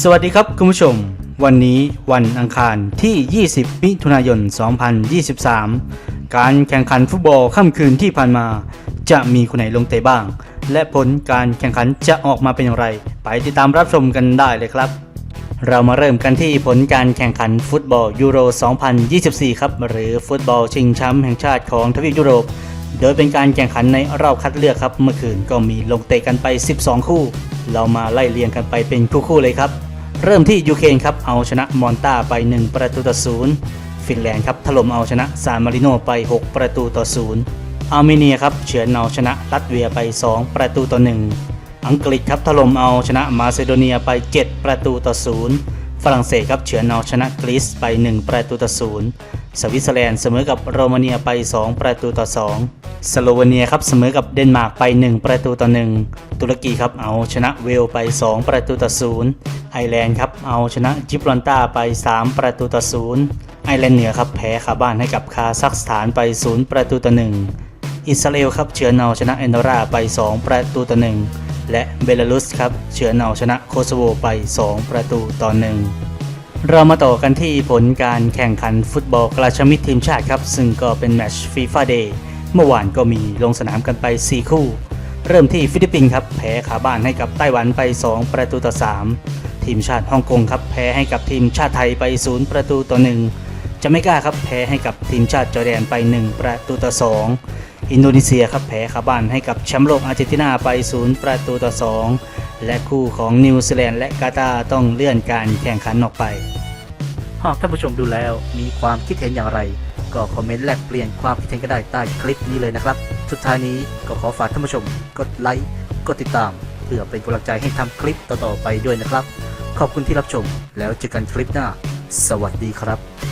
สวัสดีครับคุณผู้ชม วันนี้วันอังคารที่ 20 มิถุนายน 2023 การแข่งขันฟุตบอลค่ำคืนที่ผ่านมา จะมีคนไหนลงเตะบ้าง และผลการแข่งขันจะออกมาเป็นอย่างไร ไปติดตามรับชมกันได้เลยครับ เรามาเริ่มกันที่ผลการแข่งขันฟุตบอลยูโร 2024 ครับ หรือฟุตบอลชิงแชมป์แห่งชาติของทวีปยุโรป โดยเป็นการแข่งขันในรอบคัดเลือกครับ เมื่อคืนก็มีลงเตะกันไป 12 คู่ เรามาไล่เรียงกันไปเป็นคู่ๆเลยครับ เริ่มที่ยูเครนครับ เอาชนะมอนตาไป 1 ประตูต่อศูนย์ฟินแลนด์ครับถล่มเอาชนะซานมาริโนไป 6 ประตูต่อศูนย์อาร์เมเนียครับเฉือนเอาชนะลัตเวียไป 2 ประตูต่อหนึ่ง อังกฤษครับถล่มเอาชนะมาซิโดเนียไป 7 ประตูต่อศูนย์ฝรั่งเศสครับเฉือนเอาชนะกรีซไป 1 ประตูต่อศูนย์สวิตเซอร์แลนด์เสมอกับโรมาเนียไป 2 ประตูต่อ 2 สโลวีเนียครับเสมอกับเดนมาร์กไป 1 ประตูต่อ 1 ตุรกีครับเอาชนะเวลไป 2 ประตูต่อ 0 ไอร์แลนด์ครับเอาชนะจิบรอนตาไป 3 ประตูต่อ 0 ไอร์แลนด์เหนือครับแพ้คาบ้านให้กับคาซัคสถานไป 0 ประตูต่อ 1 อิสราเอลครับเฉือนเอาชนะแอนโดราไป 2 ประตูต่อ 1 และเบลารุสครับเฉือนเอาชนะโคโซโวไป 2 ประตูต่อ1เรามาต่อกันที่ผลการแข่งขันฟุตบอลกระชมิตรทีมชาติครับ ซึ่งก็เป็นแมตช์ฟีฟ่าเดย์เมื่อวานก็มีลงสนามกันไป 4 คู่ เริ่มที่ฟิลิปปินส์ครับแพ้ขาบ้านให้กับไต้หวันไป 2 ประตูต่อ 3 ทีมชาติฮ่องกงครับแพ้ให้กับทีมชาติไทยไป 0 ประตูต่อ1จาเมกาครับแพ้ให้กับทีมชาติจอร์แดนไป 1 ประตูต่อ 2 อินโดนีเซียครับแพ้ขาบ้านให้กับแชมป์โลกอาร์เจนตินาไป 0 ประตูต่อ 2 และคู่ของนิวซีแลนด์และกาตาร์ต้องเลื่อนการแข่งขันออกไป หากท่านผู้ชมดูแล้วมีความคิดเห็นอย่างไร ก็คอมเมนต์แลกเปลี่ยนความคิดเห็นก็ได้ใต้คลิปนี้เลยนะครับ สุดท้ายนี้ก็ขอฝากท่านผู้ชมกดไลค์กดติดตาม เพื่อเป็นกำลังใจให้ทำคลิปต่อๆไปด้วยนะครับ ขอบคุณที่รับชมแล้วเจอกันคลิปหน้า สวัสดีครับ